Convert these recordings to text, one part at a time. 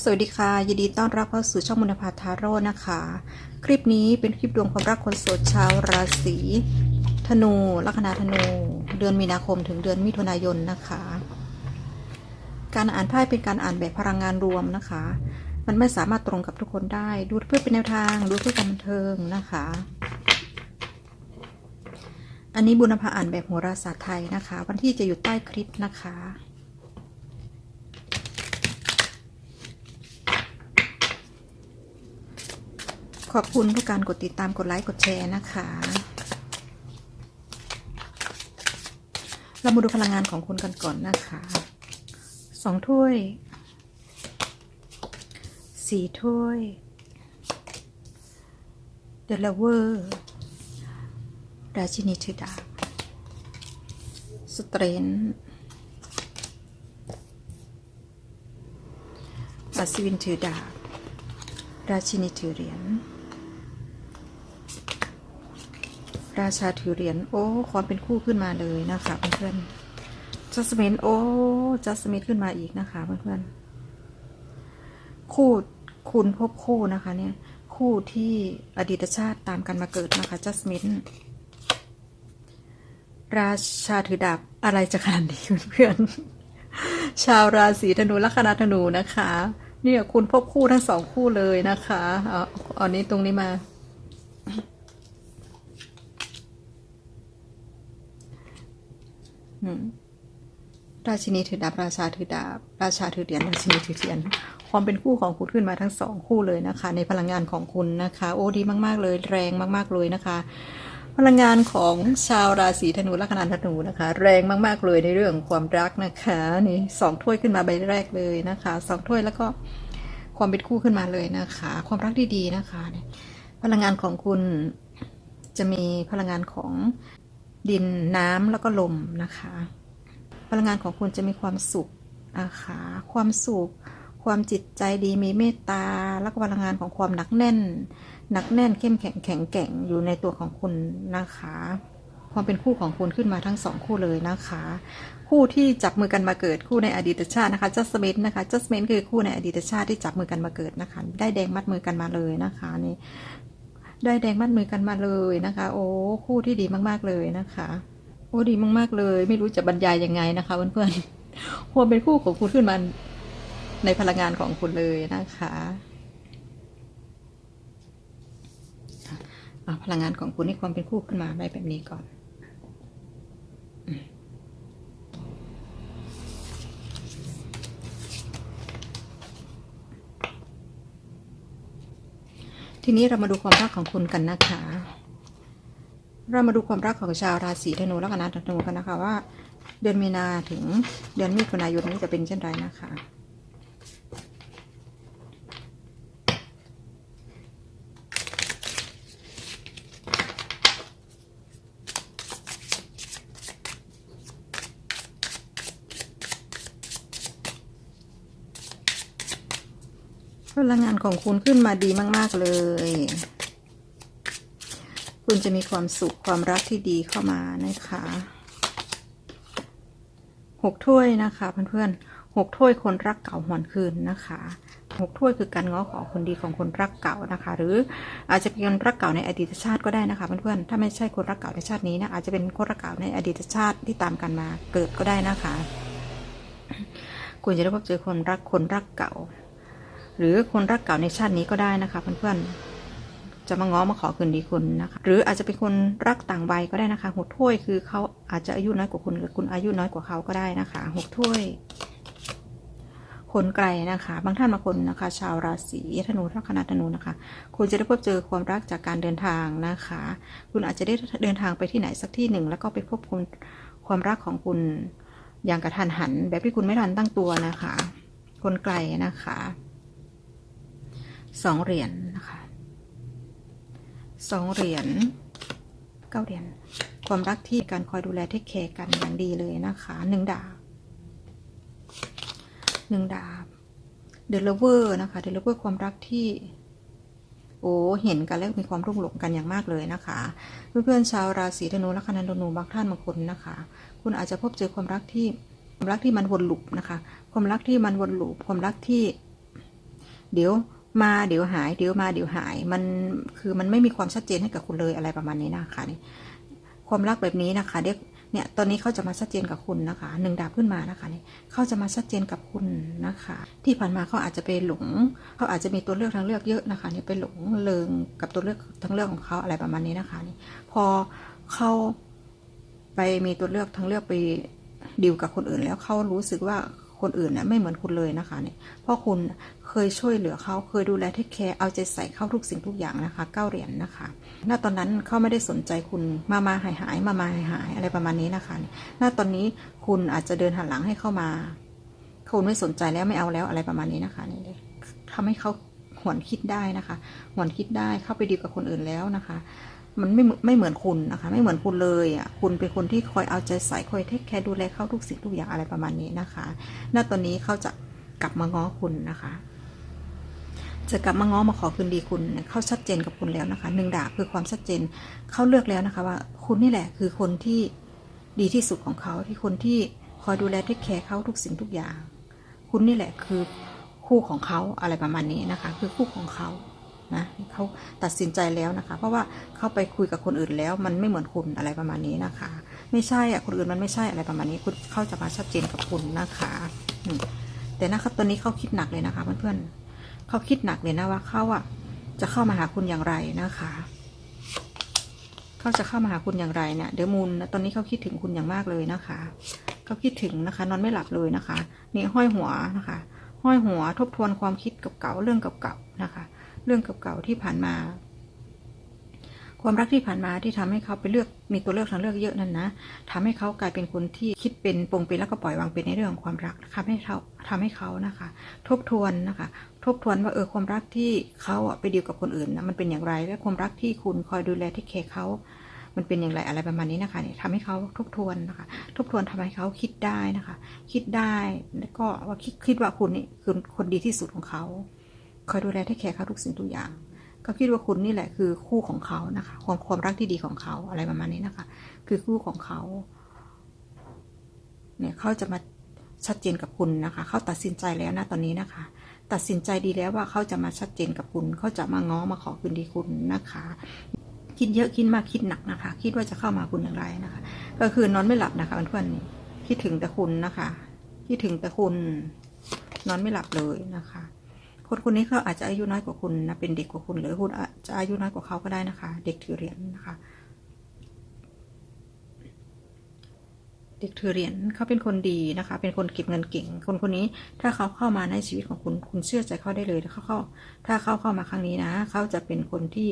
สวัสดีค่ะ ยินดีต้อนรับเข้าสู่ช่องมุนภาทาโร่นะคะ คลิปนี้เป็นคลิปดวงความรักคนโสดชาวราศีธนูลัคนาธนู เดือนมีนาคมถึงเดือนมิถุนายนนะคะ การอ่านไพ่เป็นการอ่านแบบพลังงานรวมนะคะ มันไม่สามารถตรงกับทุกคนได้ ดูเพื่อเป็นแนวทาง ดูเพื่อการบันเทิงนะคะ อันนี้บุญภาอ่านแบบโหราศาสตร์ไทยนะคะ วันที่จะอยู่ใต้คลิปนะคะ ขอบคุณทุกการกดติดตามกดไลค์กดแชร์นะคะ เรามาดูพลังงานของคุณกันก่อนนะคะสองถ้วยสี่ถ้วยเดลเวอร์ราชินีถือดาสเตรนอัศวินถือดาบราชินีถือเหรียญ ราชาถือเหรียญโอ้ ความเป็นคู่ขึ้นมาเลยนะคะเพื่อนๆจัสมินโอ้จัสมินขึ้นมาอีกนะคะเพื่อนๆคู่คุณพบคู่นะคะ เนี่ย คู่ที่อดีตชาติตามกันมาเกิดนะคะจัสมินราชาถือดาบอะไรจะขนาดนี้เพื่อนๆชาวราศีธนูลัคนาธนูนะคะ เนี่ยคุณพบคู่ทั้งสองคู่เลยนะคะเอาเอานี้ตรงนี้มา อืม ราชินีถือดาบราชาถือดาบราชาถือเหรียญราชินีถือเทียน ความเป็นคู่ของคุณขึ้นมาทั้งสองคู่เลยนะคะ ในพลังงานของคุณนะคะ โอ้ดีมาก ๆ เลยแรงมาก ๆ เลยนะคะ พลังงานของชาวราศีธนูลัคนาธนูนะคะ แรงมาก ๆ เลยในเรื่องความรักนะคะนี่สองถ้วยขึ้นมาใบแรกเลยนะคะสองถ้วยแล้วก็ความเป็นคู่ขึ้นมาเลยนะคะ ความรักดีๆนะคะ พลังงานของคุณจะมีพลังงานของ ดินน้ำแล้วก็ลมนะคะ พลังงานของคุณจะมีความสุขนะคะความสุข ความจิตใจดีมีเมตตา แล้วก็พลังงานของความหนักแน่น หนักแน่นเข้มแข็งแข็งแกร่งอยู่ในตัวของคุณนะคะ ความเป็นคู่ของคุณขึ้นมาทั้งสองคู่เลยนะคะ คู่ที่จับมือกันมาเกิดคู่ในอดีตชาตินะคะจัสมินนะคะจัสมินคือคู่ในอดีตชาติที่จับมือกันมาเกิดนะคะ ได้แดงมัดมือกันมาเลยนะคะนี่ ได้แดงมัดมือกันมาเลยนะคะ โอ้คู่ที่ดีมากๆเลยนะคะ โอ้ดีมากๆเลย ไม่รู้จะบรรยายยังไงนะคะเพื่อนๆควรเป็นคู่ของคุณขึ้นมาในพลังงานของคุณเลยนะคะเอาพลังงานของคุณให้ความเป็นคู่ขึ้นมาได้แบบนี้ก่อน ทีนี้เรามาดูความรักของคุณกันนะคะ เรามาดูความรักของชาวราศีธนูและคณะธนูกันนะคะว่า เดือนมีนาถึงเดือนมิถุนายนนี้จะเป็นเช่นไรนะคะ ลังงานของคุณขึ้นมาดีมาก ๆ เลย คุณจะมีความสุขความรักที่ดีเข้ามานะคะหกถ้วยนะคะเพื่อนๆหกถ้วยคนรักเก่าหวนคืนนะคะหกถ้วยคือการง้อขอคนดีของคนรักเก่านะคะ หรืออาจจะเป็นคนรักเก่าในอดีตชาติก็ได้นะคะเพื่อนๆถ้าไม่ใช่คนรักเก่าในชาตินี้นะอาจจะเป็นคนรักเก่าในอดีตชาติที่ตามกันมาเกิดก็ได้นะคะ คุณจะได้พบเจอคนรักคนรักเก่า หรือคนรักเก่าในชาตินี้ก็ได้นะคะเพื่อนๆจะมาง้อมาขอคืนดีคุณนะคะ หรืออาจจะเป็นคนรักต่างวัยก็ได้นะคะหกถ้วยคือเขาอาจจะอายุน้อยกว่าคุณหรือคุณอายุน้อยกว่าเขาก็ได้นะคะหกถ้วย คนไกลนะคะ บางท่านบางคนนะคะ ชาวราศีธนูลัคนาธนูนะคะ คุณจะได้พบเจอความรักจากการเดินทางนะคะ คุณอาจจะได้เดินทางไปที่ไหนสักที่หนึ่ง แล้วก็ไปพบคุณความรักของคุณอย่างกระทันหัน แบบที่คุณไม่ทันตั้งตัวนะคะ คนไกลนะคะ สองเหรียญนนะคะสองเหรียญเก้าเหรียญความรักที่การคอยดูแลเทคแคร์กันอย่างดีเลยนะคะหนึ่งดาบหนึ่งดาบเดลเวอร์นะคะเดลเวอร์ความรักที่ โอ้เห็นกันแล้วมีความรุ่งหลงกันอย่างมากเลยนะคะ เพื่อนๆชาวราศีธนูและคณะธนูบางท่านบางคนนะคะ คุณอาจจะพบเจอความรักที่ความรักที่มันวนลูปนะคะ ความรักที่มันวนลูปความรักที่ เดี๋ยว มาเดี๋ยวหายเดี๋ยวมาเดี๋ยวหาย มันคือมันไม่มีความชัดเจนให้กับคุณเลยอะไรประมาณนี้นะคะนี่ความรักแบบนี้นะคะเด็กเนี่ยตอนนี้เขาจะมาชัดเจนกับคุณนะคะหนึ่งดาบขึ้นมานะคะนี่เขาจะมาชัดเจนกับคุณนะคะ ที่ผ่านมาเขาอาจจะไปหลงเขาอาจจะมีตัวเลือกทางเลือกเยอะนะคะเนี่ยไปหลงเลิงกับตัวเลือกทางเลือกของเขาอะไรประมาณนี้นะคะนี่พอเขาไปมีตัวเลือกทางเลือกไปดีลกับคนอื่นแล้วเขารู้สึกว่า คนอื่นน่ะไม่เหมือนคุณเลยนะคะเนี่ยเพราะคุณเคยช่วยเหลือเขาเคยดูแลเทคแคร์เอาใจใส่เข้าทุกสิ่งทุกอย่างนะคะเก้าเหรียญนนะคะณตอนนั้นเขาไม่ได้สนใจคุณมามาหายหายมามาหายหายอะไรประมาณนี้นะคะณตอนนี้คุณอาจจะเดินหันหลังให้เข้ามาคุณไม่สนใจแล้วไม่เอาแล้วอะไรประมาณนี้นะคะนี่เลยทำให้เขาหวนคิดได้นะคะ หวนคิดได้เข้าไปดีกับคนอื่นแล้วนะคะ มันไม่ไม่เหมือนคุณนะคะ ไม่เหมือนคุณเลยอะคุณเป็นคนที่คอยเอาใจใส่คอยเทคแคร์ดูแลเขาทุกสิ่งทุกอย่างอะไรประมาณนี้นะคะณตอนนี้เขาจะกลับมาง้อคุณนะคะ จะกลับมาง้อมาขอคืนดีคุณเขาชัดเจนกับคุณแล้วนะคะหนึ่งดาบคือความชัดเจนเขาเลือกแล้วนะคะ ว่าคุณนี่แหละคือคนที่ดีที่สุดของเขาที่คนที่คอยดูแลเทคแคร์เขาทุกสิ่งทุกอย่าง คุณนี่แหละคือคู่ของเขาอะไรประมาณนี้นะคะ คือคู่ของเขา นะเขาตัดสินใจแล้วนะคะ เพราะว่าเขาไปคุยกับคนอื่นแล้วมันไม่เหมือนคุณอะไรประมาณนี้นะคะ ไม่ใช่อะคนอื่นมันไม่ใช่อะไรประมาณนี้คุณเขาจะมาชัดเจนกับคุณนะคะแต่นะครับตอนนี้เขาคิดหนักเลยนะคะเพื่อนๆเขาคิดหนักเลยนะว่าเขาอะจะเข้ามาหาคุณอย่างไรนะคะเขาจะเข้ามาหาคุณอย่างไรเนี่ยเดี๋ยวมูลตอนนี้เขาคิดถึงคุณอย่างมากเลยนะคะเขาคิดถึงนะคะ นอนไม่หลับเลยนะคะ นี่ห้อยหัวนะคะ ห้อยหัวทบทวนความคิดเก่าๆเรื่องเก่าๆนะคะ เรื่องเก่าๆที่ผ่านมา ความรักที่ผ่านมาที่ทำให้เขาไปเลือกมีตัวเลือกทางเลือกเยอะนั่นนะทำให้เขากลายเป็นคนที่คิดเป็นปรงเป็นแล้วก็ปล่อยวางเป็นในเรื่องของความรักทำให้เขาทำให้เขานะคะ ทบทวนนะคะ ทบทวนว่าเออความรักที่เขาไปดีลกับคนอื่นนะมันเป็นอย่างไรและความรักที่คุณคอยดูแลที่เคเขามันเป็นอย่างไรอะไรประมาณนี้นะคะเนี่ยทำให้เขาทบทวนนะคะ ทบทวนทำให้เขาคิดได้นะคะ คิดได้แล้วก็ว่าคิดคิดว่าคุณนี่คือคนดีที่สุดของเขา คอยดูแลที่แคร์เขาทุกสิ่งทุกอย่างก็คิดว่าคุณนี่แหละคือคู่ของเขานะคะความความรักที่ดีของเขาอะไรประมาณนี้นะคะ คือคู่ของเขา เนี่ยเขาจะมาชัดเจนกับคุณนะคะเขาตัดสินใจแล้วนะตอนนี้นะคะ ตัดสินใจดีแล้วว่าเขาจะมาชัดเจนกับคุณเขาจะมาง้อมาขอคืนดีคุณนะคะ คิดเยอะคิดมากคิดหนักนะคะ คิดว่าจะเข้ามาคุณอย่างไรนะคะ ก็คือนอนไม่หลับนะคะเพื่อนๆคิดถึงแต่คุณนะคะ คิดถึงแต่คุณนอนไม่หลับเลยนะคะ คนคนนี้เขาอาจจะอายุน้อยกว่าคุณนะเป็นเด็กกว่าคุณ หรือคุณอาจจะอายุน้อยกว่าเขาก็ได้นะคะ เด็กถือเหรียญนะคะ เด็กถือเหรียญเขาเป็นคนดีนะคะ เป็นคนเก็บเงินเก่ง คนคนนี้ถ้าเขาเข้ามาในชีวิตของคุณคุณเชื่อใจเขาได้เลยถ้าเขาเข้าถ้าเขาเข้ามาครั้งนี้นะเขาจะเป็นคนที่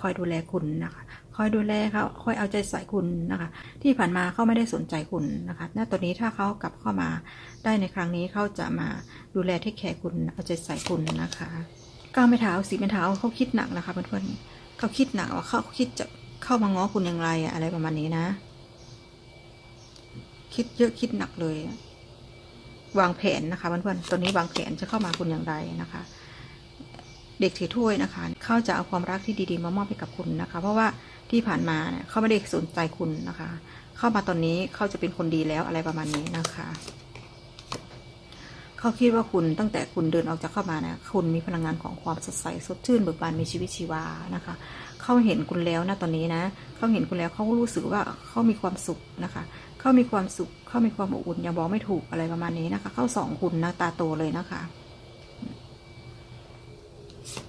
คอยดูแลคุณนะคะ คอยดูแลเขาคอยเอาใจใส่คุณนะคะ ที่ผ่านมาเขาไม่ได้สนใจคุณนะคะณตอนนี้ถ้าเขากลับเข้ามาได้ในครั้งนี้เขาจะมาดูแลที่แคร์คุณเอาใจใส่คุณนะคะก้าวไม่เท้าสีไม่เท้าเขาคิดหนักนะคะเพื่อนๆเขาคิดหนักว่าเขาคิดจะเข้ามาง้อคุณอย่างไรอะอะไรประมาณนี้นะ คิดเยอะคิดหนักเลย วางแผนนะคะเพื่อนๆตอนนี้วางแผนจะเข้ามาคุณอย่างไรนะคะ เด็กถือถ้วยนะคะ เขาจะเอาความรักที่ดีๆมามอบให้กับคุณนะคะ เพราะว่าที่ผ่านมาเนี่ยเขาไม่ได้สนใจคุณนะคะ เข้ามาตอนนี้เขาจะเป็นคนดีแล้วอะไรประมาณนี้นะคะเขาคิดว่าคุณตั้งแต่คุณเดินออกจากเข้ามาเนี่ยคุณมีพลังงานของความสดใสสดชื่นเบิกบานมีชีวิตชีวานะคะ เขาเห็นคุณแล้วนะตอนนี้นะเขาเห็นคุณแล้วเขารู้สึกว่าเขามีความสุขนะคะ เขามีความสุขเขามีความอบอุ่นยังบอกไม่ถูกอะไรประมาณนี้นะคะ เขาสองคุณนะตาโตเลยนะคะ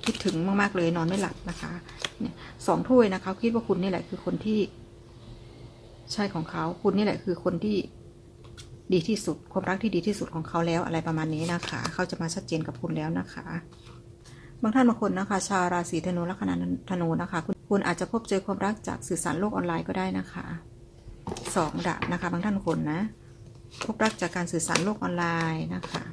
คิดถึงมาก ๆ เลยนอนไม่หลับนะคะ เนี่ยสองถ้วยนะคะคิดว่าคุณนี่แหละคือคนที่ ใช่ของเขา คุณนี่แหละคือคนที่ดีที่สุด ความรักที่ดีที่สุดของเขาแล้วอะไรประมาณนี้นะคะ เขาจะมาชัดเจนกับคุณแล้วนะคะ บางท่านบางคนนะคะ ชาวราศีธนูลัคนาธนูนะคะ คุณคุณอาจจะพบเจอความรักจากสื่อสารโลกออนไลน์ก็ได้นะคะสองดาบนะคะ บางท่านคนนะ พบรักจากการสื่อสารโลกออนไลน์นะคะ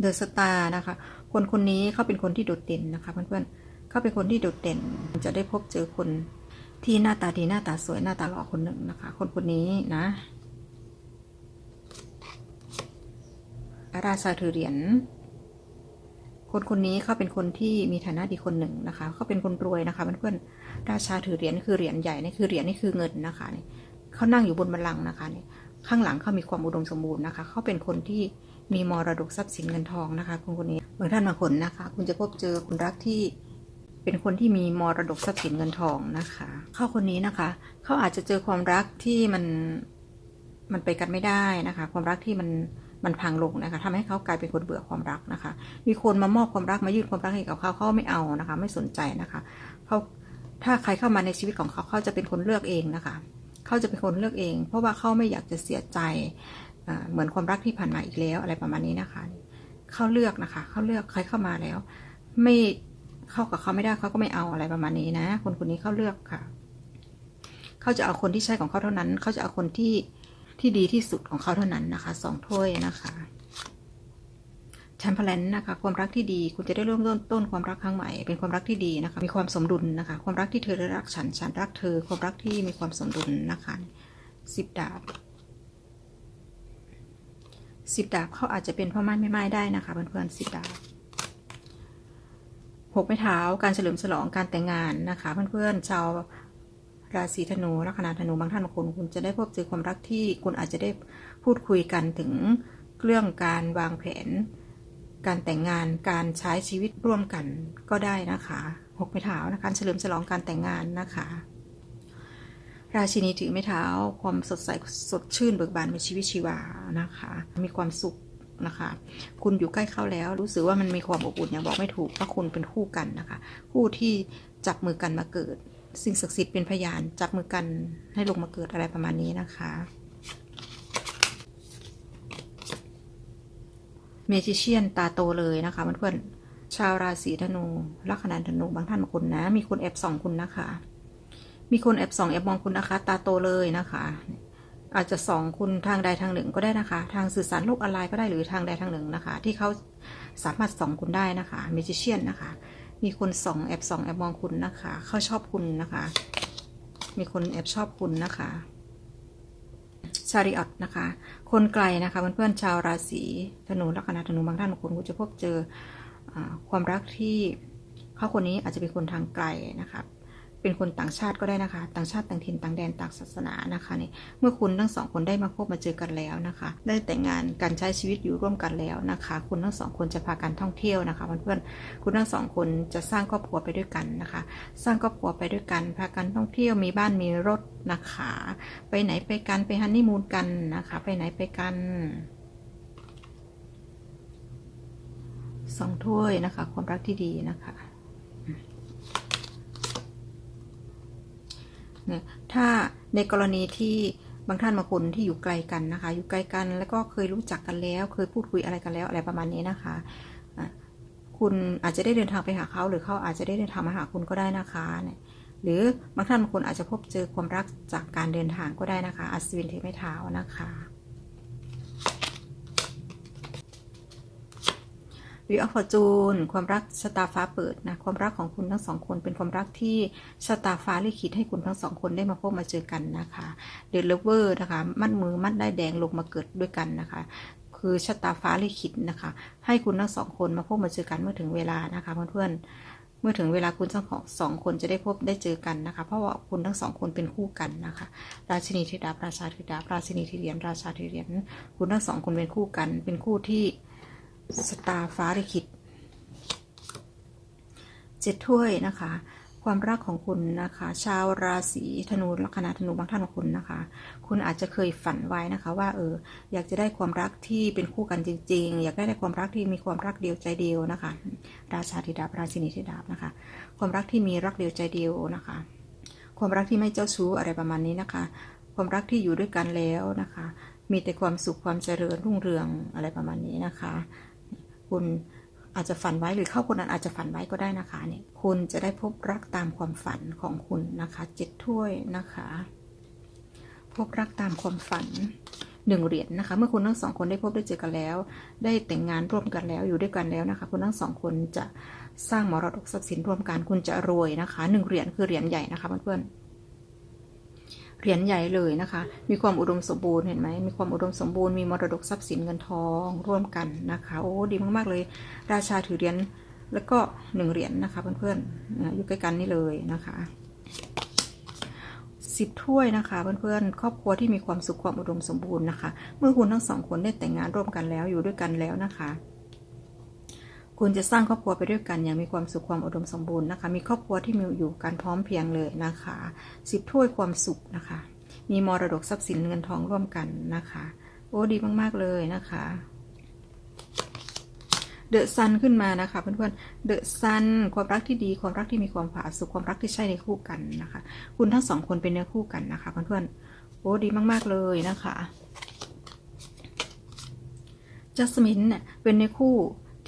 เดอะสตาร์นะคะ คนคนนี้เขาเป็นคนที่โดดเด่นนะคะเพื่อนๆเขาเป็นคนที่โดดเด่น จะได้พบเจอคนที่หน้าตาดีหน้าตาสวยหน้าตาหล่อคนหนึ่งนะคะ คนคนนี้นะราชาถือเหรียญคนคนนี้เขาเป็นคนที่มีฐานะดีคนหนึ่งนะคะเขาเป็นคนรวยนะคะเพื่อนๆราชาถือเหรียญคือเหรียญใหญ่นี่คือเหรียญนี่คือเงินนะคะเขานั่งอยู่บนบัลลังก์นะคะนี่ข้างหลังเขามีความอุดมสมบูรณ์นะคะเขาเป็นคนที่มีมรดกทรัพย์สินเงินทองนะคะคุณคนนี้ บางท่านบางคนนะคะ คุณจะพบเจอคนรักที่เป็นคนที่มีมรดกทรัพย์สินเงินทองนะคะ เข้าคนนี้นะคะ เขาอาจจะเจอความรักที่มันมันไปกันไม่ได้นะคะ ความรักที่มันมันพังลงนะคะทำให้เขากลายเป็นคนเบื่อความรักนะคะ มีคนมามอบความรักมายื่นความรักให้กับเขาเขาไม่เอานะคะ ไม่สนใจนะคะเขาถ้าใครเข้ามาในชีวิตของเขาเขาจะเป็นคนเลือกเองนะคะ เขาจะเป็นคนเลือกเอง เพราะว่าเขาไม่อยากจะเสียใจเหมือนความรักที่ผ่านมาอีกแล้วอะไรประมาณนี้นะคะ เขาเลือกนะคะ เขาเลือกใครเข้ามาแล้ว ไม่เข้ากับเขาไม่ได้เขาก็ไม่เอาอะไรประมาณนี้นะ คนคนนี้เขาเลือกค่ะ เขาจะเอาคนที่ใช่ของเขาเท่านั้น เขาจะเอาคนที่ที่ดีที่สุดของเขาเท่านั้นนะคะสองถ้วยนะคะแชมเปญนะคะ ความรักที่ดีคุณจะได้เริ่มต้นต้นความรักครั้งใหม่เป็นความรักที่ดีนะคะ มีความสมดุลนะคะ ความรักที่เธอรักฉันฉันรักเธอ ความรักที่มีความสมดุลนะคะสิบดาบ สิบดาบเขาอาจจะเป็นพ่อไม้ไม่ไม้ได้นะคะเพื่อนๆสิบดาบหกไม้เท้าการเฉลิมฉลองการแต่งงานนะคะ เพื่อนๆชาวราศีธนูลัคนาธนูบางท่านบางคนคุณจะได้พบเจอความรักที่คุณอาจจะได้พูดคุยกันถึงเรื่องการวางแผน การแต่งงานการใช้ชีวิตร่วมกันก็ได้นะคะหกไม้เท้านะคะการเฉลิมฉลองการแต่งงานนะคะ ราชินีถือไม้เท้า ความสดใสสดชื่นเบิกบานมีชีวิตชีวานะคะ มีความสุขนะคะ คุณอยู่ใกล้เขาแล้ว รู้สึกว่ามันมีความอบอุ่นอย่างบอกไม่ถูกว่าคุณเป็นคู่กันนะคะ คู่ที่จับมือกันมาเกิด สิ่งศักดิ์สิทธิ์เป็นพยานจับมือกันให้ลงมาเกิดอะไรประมาณนี้นะคะเมจิเชียนตาโตเลยนะคะเพื่อนๆชาวราศีธนูลัคนาธนูบางท่านบางคนนะ มีคนแอบส่องคุณนะคะ มีคนแอบส่องแอบมองคุณนะคะ ตาโตเลยนะคะ อาจจะส่องคุณทางใดทางหนึ่งก็ได้นะคะ ทางสื่อสารโลกออนไลน์ก็ได้หรือทางใดทางหนึ่งนะคะ ที่เขาสามารถส่องคุณได้นะคะเมจิเชียนนะคะ มีคนส่องแอบส่องแอบมองคุณนะคะเขาชอบคุณนะคะ มีคนแอบชอบคุณนะคะชาริออตนะคะ คนไกลนะคะเพื่อนๆชาวราศีธนูลัคนาธนูบางท่านบางคนก็จะพบเจออความรักที่เขาคนนี้อาจจะเป็นคนทางไกลนะคะ เป็นคนต่างชาติก็ได้นะคะ ต่างชาติต่างถิ่นต่างแดนต่างศาสนานะคะเนี่ยเมื่อคุณทั้งสองคนได้มาพบมาเจอกันแล้วนะคะ ได้แต่งงานการใช้ชีวิตอยู่ร่วมกันแล้วนะคะ คุณทั้งสองคนจะพากันท่องเที่ยวนะคะเพื่อนๆคุณทั้งสองคนจะสร้างครอบครัวไปด้วยกันนะคะ สร้างครอบครัวไปด้วยกัน พากันท่องเที่ยวมีบ้านมีรถนะคะ ไปไหนไปกันไปฮันนีมูนกันนะคะ ไปไหนไปกันสองถ้วยนะคะ ความรักที่ดีนะคะเนะถ้าในกรณีที่บางท่านบางคนที่อยู่ไกลกันนะคะ อยู่ไกลกันแล้วก็เคยรู้จักกันแล้ว เคยพูดคุยอะไรกันแล้วอะไรประมาณนี้นะคะคุณอาจจะได้เดินทางไปหาเขาหรือเขาอาจจะได้เดินทางมาหาคุณก็ได้นะคะเนี่ยหรือบางท่านบางคนอาจจะพบเจอความรักจากการเดินทางก็ได้นะคะอัศวินเทไม่เท้านะคะ วิอัฟจูนความรักชะตาฟ้าเปิดนะความรักของคุณทั้งสองคน เป็นความรักที่ชะตาฟ้าลิขิตให้คุณทั้งสองคนได้มาพบมาเจอกันนะคะเดลเวอร์นะคะมัดมือมัดได้แดงลงมาเกิดด้วยกันนะคะคือชะตาฟ้าลิขิตนะคะ ให้คุณทั้งสองคนมาพบมาเจอกันเมื่อถึงเวลานะคะเพื่อนๆเมื่อถึงเวลาคุณทั้งสองคนจะได้พบได้เจอกันนะคะ เพราะว่าคุณทั้งสองคนเป็นคู่กันนะคะ ราชินีธิดาราชาธิดาราชินีธิเรียนราชาธิเรียนคุณทั้งสองคนเป็นคู่กัน เป็นคู่ที่ สตาร์ฟ้าลิขิตเจ็ดถ้วยนะคะ ความรักของคุณนะคะ ชาวราศีธนูลัคนาธนูบางท่านของคุณนะคะ คุณอาจจะเคยฝันไว้นะคะ ว่าเอออยากจะได้ความรักที่เป็นคู่กันจริง ๆ อยากได้ความรักที่มีความรักเดียวใจเดียวนะคะ ราชาธิดาราชินีธิดานะคะ ความรักที่มีรักเดียวใจเดียวนะคะ ความรักที่ไม่เจ้าชู้อะไรประมาณนี้นะคะ ความรักที่อยู่ด้วยกันแล้วนะคะ มีแต่ความสุขความเจริญรุ่งเรืองอะไรประมาณนี้นะคะ คุณอาจจะฝันไว้หรือเข้าคนนั้นอาจจะฝันไว้ก็ได้นะคะเนี่ยคุณจะได้พบรักตามความฝันของคุณนะคะเจ็ดถ้วยนะคะ พบรักตามความฝันหนึ่งเหรียญนนะคะ เมื่อคุณทั้งสองคนได้พบได้เจอกันแล้ว ได้แต่งงานร่วมกันแล้วอยู่ด้วยกันแล้วนะคะ คุณทั้งสองคนจะสร้างมรดกทรัพย์สินร่วมกันคุณจะรวยนะคะหนึ่งเหรียญคือเหรียญใหญ่นะคะเพื่อนๆ เหรียญใหญ่เลยนะคะ มีความอุดมสมบูรณ์เห็นไหม มีความอุดมสมบูรณ์ มีมรดกทรัพย์สินเงินทองร่วมกันนะคะ โอ้ดีมากๆเลย ราชาถือเหรียญแล้วก็หนึ่งเหรียญนะคะเพื่อนๆอยู่ใกล้กันนี่เลยนะคะสิบถ้วยนะคะเพื่อนๆครอบครัวที่มีความสุขความอุดมสมบูรณ์นะคะ เมื่อคุณทั้งสองคนได้แต่งงานร่วมกันแล้วอยู่ด้วยกันแล้วนะคะ คุณจะสร้างครอบครัวไปด้วยกันอย่างมีความสุขความอุดมสมบูรณ์นะคะ มีครอบครัวที่มีอยู่กันพร้อมเพียงเลยนะคะสิบถ้วยความสุขนะคะ มีมรดกทรัพย์สินเงินทองร่วมกันนะคะ โอ้ดีมากๆเลยนะคะเดอะซันขึ้นมานะคะเพื่อนๆ เดอะซันความรักที่ดีความรักที่มีความผาสุกความรักที่ใช่ในคู่กันนะคะ คุณทั้งสองคนเป็นเนื้อคู่กันนะคะเพื่อนๆโอ้ดีมากๆเลยนะคะจัสมินเนี่ยเป็นเนื้อคู่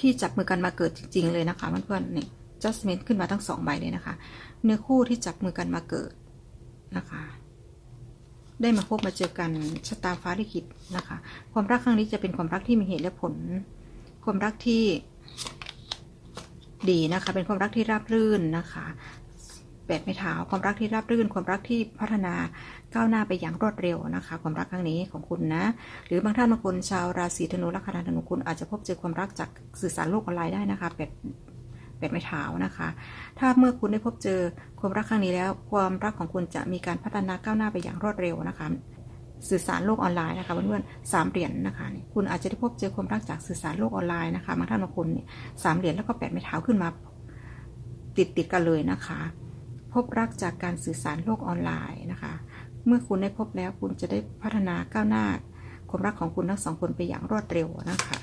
ที่จับมือกันมาเกิดจริง ๆ เลยนะคะเพื่อนๆนี่จัสมินขึ้นมาทั้งสองใบเลยนะคะ เนื้อคู่ที่จับมือกันมาเกิดนะคะ ได้มาพบมาเจอกันชะตาฟ้าลิขิตนะคะ ความรักครั้งนี้จะเป็นความรักที่มีเหตุและผล ความรักที่ดีนะคะ เป็นความรักที่ราบรื่นนะคะ แปดไม้เท้า ความรักที่ราบรื่น ความรักที่พัฒนาก้าวหน้าไปอย่างรวดเร็วนะคะ ความรักครั้งนี้ของคุณนะ หรือบางท่านบางคนชาวราศีธนูลัคนาธนูคุณอาจจะพบเจอความรักจากสื่อสารโลกออนไลน์ได้นะคะแปดแปดไม้เท้านะคะ ถ้าเมื่อคุณได้พบเจอความรักครั้งนี้แล้ว ความรักของคุณจะมีการพัฒนาก้าวหน้าไปอย่างรวดเร็วนะคะ สื่อสารโลกออนไลน์นะคะเพื่อนๆสามเหรียญนะคะ คุณอาจจะได้พบเจอความรักจากสื่อสารโลกออนไลน์นะคะบางท่านบางคนเนี่ยสามเหรียญแล้วก็แปดไม้เท้าขึ้นมาติดติดกันเลยนะคะ พบรักจากการสื่อสารโลกออนไลน์นะคะ เมื่อคุณได้พบแล้วคุณจะได้พัฒนาก้าวหน้าความรักของคุณทั้งสองคนไปอย่างรวดเร็วนะคะ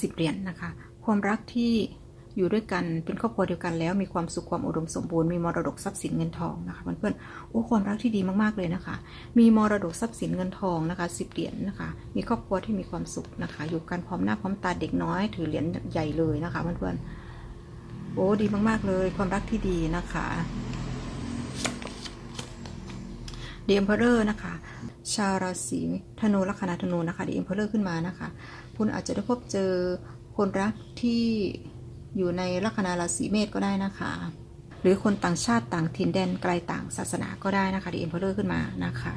สิบเหรียญนะคะ ความรักที่อยู่ด้วยกันเป็นครอบครัวเดียวกันแล้วมีความสุขความอุดมสมบูรณ์มีมรดกทรัพย์สินเงินทองนะคะเพื่อนๆโอ้ความรักที่ดีมากๆเลยนะคะ มีมรดกทรัพย์สินเงินทองนะคะสิบเหรียญนะคะ มีครอบครัวที่มีความสุขนะคะ อยู่กันพร้อมหน้าพร้อมตาเด็กน้อย ถือเหรียญใหญ่เลยนะคะเพื่อนๆ โอ้ดีมาก ๆ เลยความรักที่ดีนะคะเดียมเพอร์นะคะ ชาวราศีธนูลัคนาธนูนะคะเดียมเพอร์ขึ้นมานะคะ คุณอาจจะได้พบเจอคนรักที่อยู่ในลัคนาราศีเมษก็ได้นะคะ หรือคนต่างชาติต่างถิ่นแดนไกลต่างศาสนาก็ได้นะคะดีเอ็มเพลเลอร์ขึ้นมานะคะ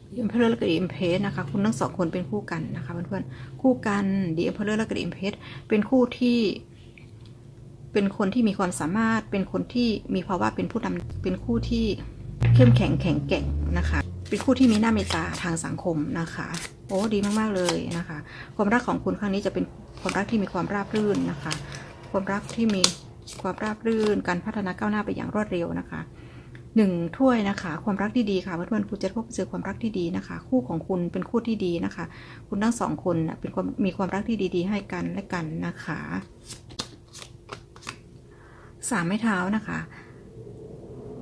ดีเอ็มเพลเลอร์และดีเอ็มเพสนะคะคุณทั้งสองคนเป็นคู่กันนะคะเพื่อนๆคู่กันดีเอ็มเพลเลอร์และดีเอ็มเพสเป็นคู่ที่ เป็นคนที่มีความสามารถเป็นคนที่มีภาวะเป็นผู้นำเป็นคู่ที่เข้มแข็งแข็งแกร่งนะคะ เป็นคู่ที่มีหน้าเมตตาทางสังคมนะคะ โอ้ดีมากๆเลยนะคะ ความรักของคุณครั้งนี้จะเป็นความรักที่มีความราบรื่นนะคะ ความรักที่มีความราบรื่น การพัฒนาก้าวหน้าไปอย่างรวดเร็วนะคะ หนึ่งถ้วยนะคะ ความรักที่ดีค่ะเพื่อนๆคุณจะพบเจอความรักที่ดีนะคะ คู่ของคุณเป็นคู่ที่ดีนะคะ คุณทั้งสองคนเป็นความมีความรักที่ดีๆ ให้กันและกันนะคะสามไม้เท้านะคะ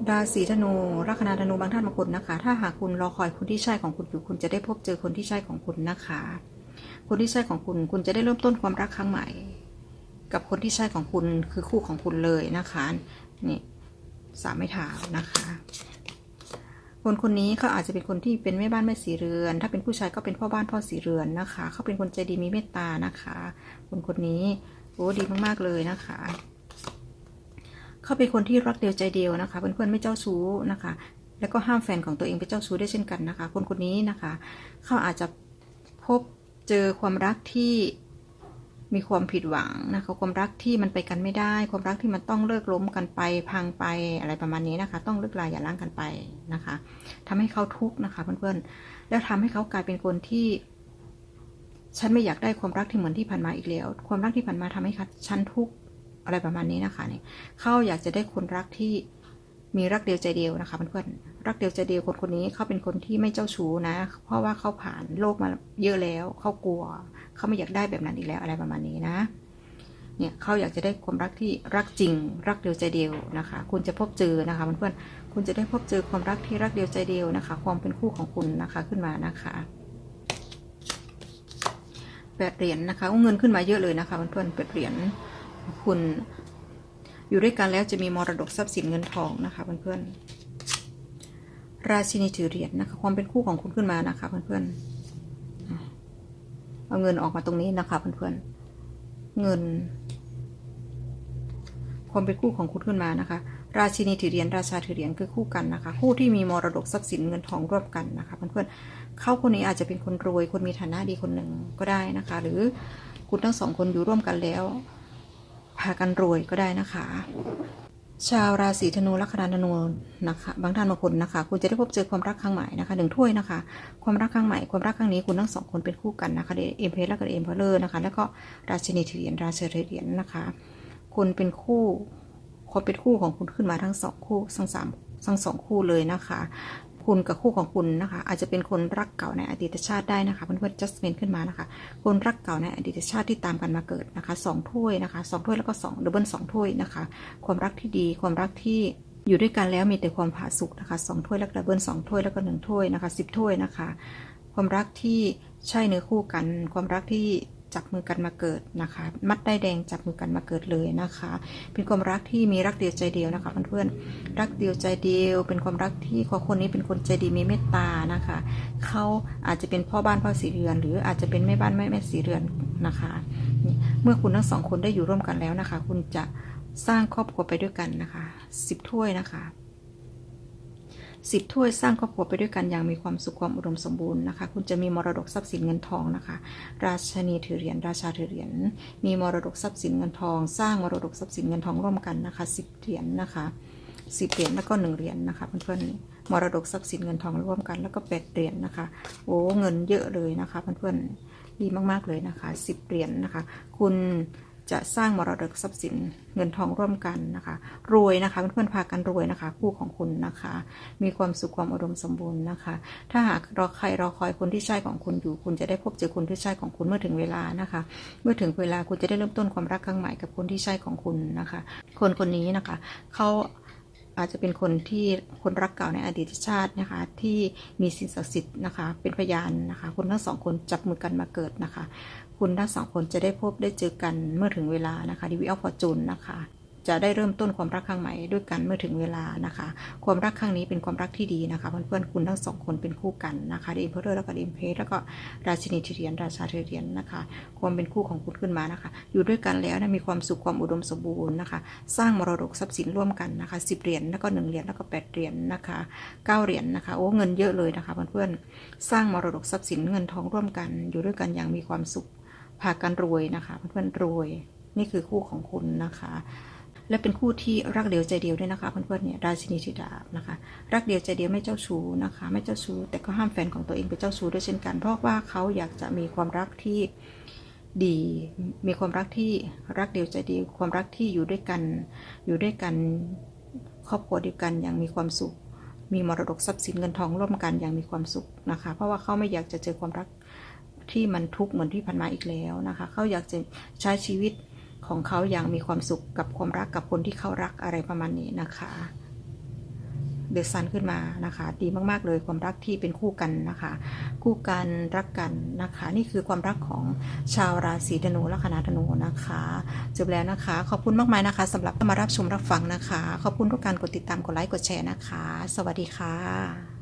ราศีธนูลัคนาธนูบางท่านบางคนนะคะ ถ้าหากคุณรอคอยคนที่ใช่ของคุณอยู่คุณจะได้พบเจอคนที่ใช่ของคุณนะคะ คนที่ใช่ของคุณ คุณจะได้เริ่มต้นความรักครั้งใหม่ กับคนที่ใช่ของคุณคือคู่ของคุณเลยนะคะนี่ สามไม้เท้านะคะ คนคนนี้เขาอาจจะเป็นคนที่เป็นแม่บ้านแม่สีเรือน ถ้าเป็นผู้ชายก็เป็นพ่อบ้านพ่อสีเรือนนะคะ เขาเป็นคนใจดีมีเมตตานะคะ คนคนนี้โอ้ดีมากๆเลยนะคะเขาเป็นคนที่รักเดียวใจเดียวนะคะเพื่อนๆไม่เจ้าชู้นะคะ แล้วก็ห้ามแฟนของตัวเองเป็นเจ้าชู้ได้เช่นกันนะคะ คนคนนี้นะคะ เขาอาจจะพบเจอความรักที่ มีความผิดหวังนะคะความรักที่มันไปกันไม่ได้ ความรักที่มันต้องเลิกล้มกันไป พังไปอะไรประมาณนี้นะคะ ต้องเลิกลาอย่าล้างกันไปนะคะทำให้เขาทุกข์นะคะเพื่อนๆแล้วทำให้เขากลายเป็นคนที่ ฉันไม่อยากได้ความรักที่เหมือนที่ผ่านมาอีกแล้ว ความรักที่ผ่านมาทำให้ฉันทุกข์อะไรประมาณนี้นะคะเนี่ยเขาอยากจะได้คนรักที่ มีรักเดียวใจเดียวนะคะเพื่อนๆรักเดียวใจเดียวคนคนนี้เขาเป็นคนที่ไม่เจ้าชู้นะ เพราะว่าเขาผ่านโลกมาเยอะแล้วเขากลัวเขาไม่อยากได้แบบนั้นอีกแล้วอะไรประมาณนี้นะเนี่ยเขาอยากจะได้ความรักที่รักจริง รักเดียวใจเดียวนะคะ คุณจะพบเจอนะคะเพื่อนๆคุณจะได้พบเจอความรักที่รักเดียวใจเดียวนะคะ ความเป็นคู่ของคุณนะคะขึ้นมานะคะแปดเหรียญนะคะเงินขึ้นมาเยอะเลยนะคะเพื่อนๆแปดเหรียญคุณ อยู่ด้วยกันแล้วจะมีมรดกทรัพย์สินเงินทองนะคะเพื่อนๆ ราชินีถือเหรียญนะคะ ความเป็นคู่ของคุณขึ้นมานะคะเพื่อนๆ เอาเงินออกมาตรงนี้นะคะเพื่อนๆ เงิน ความเป็นคู่ของคุณขึ้นมานะคะ ราชินีถือเหรียญราชาถือเหรียญคือคู่กันนะคะ คู่ที่มีมรดกทรัพย์สินเงินทองร่วมกันนะคะเพื่อนๆ เขาคนนี้อาจจะเป็นคนรวยคนมีฐานะดีคนหนึ่งก็ได้นะคะ หรือคุณทั้งสองคนอยู่ร่วมกันแล้ว พากันรวยก็ได้นะคะ ชาวราศีธนูลัคนาธนูนะคะ บางท่านบางคนนะคะ คุณจะได้พบเจอความรักครั้งใหม่นะคะหนึ่งถ้วยนะคะ ความรักครั้งใหม่ความรักครั้งนี้คุณทั้งสองคนเป็นคู่กันนะคะเดเอ็มเพลและก็เอ็มเพลเลอร์นะคะ แล้วก็ราชินีเหรียญราชเหรียญนะคะคุณเป็นคู่ความเป็นคู่ของคุณขึ้นมาทั้งสองคู่ทั้งสามทั้งสองคู่เลยนะคะ คุณกับคู่ของคุณนะคะ อาจจะเป็นคนรักเก่าในอดีตชาติได้นะคะเพื่อนๆ just เมนขึ้นมานะคะ คนรักเก่าในอดีตชาติที่ตามกันมาเกิดนะคะสองถ้วยนะคะสองถ้วยแล้วก็สองดับเบิลสองถ้วยนะคะ ความรักที่ดีความรักที่อยู่ด้วยกันแล้วมีแต่ความผาสุกนะคะสองถ้วยแล้วดับเบิลสองถ้วยแล้วก็หนึ่งถ้วยนะคะสิบถ้วยนะคะ ความรักที่ใช่เนื้อคู่กัน ความรักที่ จับมือกันมาเกิดนะคะ มัดได้แดงจับมือกันมาเกิดเลยนะคะ เป็นความรักที่มีรักเดียวใจเดียวนะคะเพื่อนๆรักเดียวใจเดียว เป็นความรักที่คนนี้เป็นคนใจดีมีเมตตานะคะเขาอาจจะเป็นพ่อบ้านพ่อสีเรือน หรืออาจจะเป็นแม่บ้านแม่แม่สีเรือนนะคะ เมื่อคุณทั้งสองคนได้อยู่ร่วมกันแล้วนะคะ คุณจะสร้างครอบครัวไปด้วยกันนะคะสิบถ้วยนะคะ สิบถ้วยสร้างครอบครัวไปด้วยกันอย่างมีความสุขความอุดมสมบูรณ์นะคะ คุณจะมีมรดกทรัพย์สินเงินทองนะคะ ราชนีถือเหรียญราชาถือเหรียญมีมรดกทรัพย์สินเงินทอง สร้างมรดกทรัพย์สินเงินทองร่วมกันนะคะสิบเหรียญนะคะสิบเหรียญแล้วก็หนึ่งเหรียญนะคะเพื่อนๆมรดกทรัพย์สินเงินทองร่วมกันแล้วก็แปดเหรียญนะคะโอ้เงินเยอะเลยนะคะเพื่อนๆดีมากๆเลยนะคะสิบเหรียญนะคะ คุณ จะสร้างมรดกทรัพย์สินเงินทองร่วมกันนะคะ รวยนะคะเพื่อนๆพากันรวยนะคะ คู่ของคุณนะคะ มีความสุขความอุดมสมบูรณ์นะคะ ถ้าหากรอใครรอคอยคนที่ใช่ของคุณอยู่ คุณจะได้พบเจอคนที่ใช่ของคุณเมื่อถึงเวลานะคะ เมื่อถึงเวลาคุณจะได้เริ่มต้นความรักครั้งใหม่กับคนที่ใช่ของคุณนะคะ คนคนนี้นะคะเขา อาจจะเป็นคนที่คนรักเก่าในอดีตชาตินะคะ ที่มีสิ่งศักดิ์สิทธิ์นะคะ เป็นพยานนะคะ คนทั้งสองคนจับมือกันมาเกิดนะคะ คุณทั้งสองคนจะได้พบได้เจอกันเมื่อถึงเวลานะคะดีวิอัลฟอร์จูนนะคะ จะได้เริ่มต้นความรักครั้งใหม่ด้วยกันเมื่อถึงเวลานะคะ ความรักครั้งนี้เป็นความรักที่ดีนะคะ เพื่อนๆคุณทั้งสองคนเป็นคู่กันนะคะดีมเพอร์แล้วก็ดีมเพสแล้วก็ราชินีทีเรียนราชาเทเรียนนะคะ ความเป็นคู่ของคุณขึ้นมานะคะ อยู่ด้วยกันแล้วนะมีความสุขความอุดมสมบูรณ์นะคะ สร้างมรดกทรัพย์สินร่วมกันนะคะสิบเหรียญแล้วก็หนึ่งเหรียญแล้วก็แปดเหรียญนะคะเก้าเหรียญนะคะโอ้เงินเยอะเลยนะคะเพื่อนๆสร้างมรดกทรัพย์สินเงินทองร่วมกัน อยู่ด้วยกันอย่างมีความสุขพากันรวยนะคะ เพื่อนๆรวยนี่คือคู่ของคุณนะคะ และเป็นคู่ที่รักเดียวใจเดียวด้วยนะคะเพื่อนๆเนี่ยราชินีธิดาบนะคะ รักเดียวใจเดียวไม่เจ้าชู้นะคะ ไม่เจ้าชู้แต่ก็ห้ามแฟนของตัวเองไปเจ้าชู้ด้วยเช่นกัน เพราะว่าเขาอยากจะมีความรักที่ดีมีความรักที่รักเดียวใจเดียวความรักที่อยู่ด้วยกันอยู่ด้วยกันครอบครัวเดียวกันอย่างมีความสุข มีมรดกทรัพย์สินเงินทองร่วมกันอย่างมีความสุขนะคะ เพราะว่าเขาไม่อยากจะเจอความรักที่มันทุกข์เหมือนที่ผ่านมาอีกแล้วนะคะ เขาอยากจะใช้ชีวิต ของเขาอย่างมีความสุขกับความรักกับคนที่เขารักอะไรประมาณนี้นะคะ เดอะซันขึ้นมานะคะ ดีมากๆเลยความรักที่เป็นคู่กันนะคะ คู่กันรักกันนะคะ นี่คือความรักของชาวราศีธนูและคณะธนูนะคะจบแล้วนะคะ ขอบคุณมากมายนะคะสำหรับมารับชมรับฟังนะคะ ขอบคุณทุกการกดติดตามกดไลค์กดแชร์นะคะ สวัสดีค่ะ